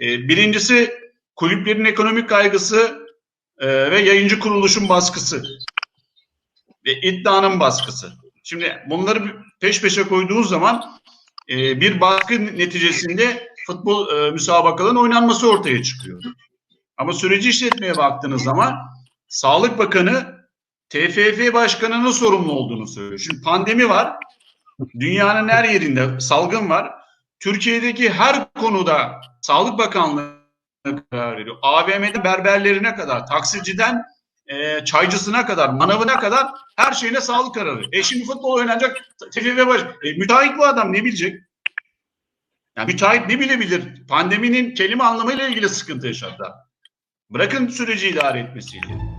E, birincisi kulüplerin ekonomik kaygısı e, ve yayıncı kuruluşun baskısı ve iddianın baskısı. Şimdi bunları peş peşe koyduğunuz zaman e, bir baskı neticesinde futbol e, müsabakaların oynanması ortaya çıkıyor. Ama süreci işletmeye baktığınız zaman Sağlık Bakanı TFF Başkanı'nın sorumlu olduğunu söylüyor. Şimdi pandemi var. Dünyanın her yerinde salgın var. Türkiye'deki her konuda Sağlık Bakanlığı karar veriyor. AVM'de berberlerine kadar, taksiciden e, çaycısına kadar, manavına kadar her şeyine sağlık kararı. E şimdi futbol oynanacak TFF baş. E, müteahhit bu adam ne bilecek? Yani müteahhit ne bilebilir? Pandeminin kelime anlamıyla ilgili sıkıntı yaşadılar. Bırakın süreci idare etmesiyle.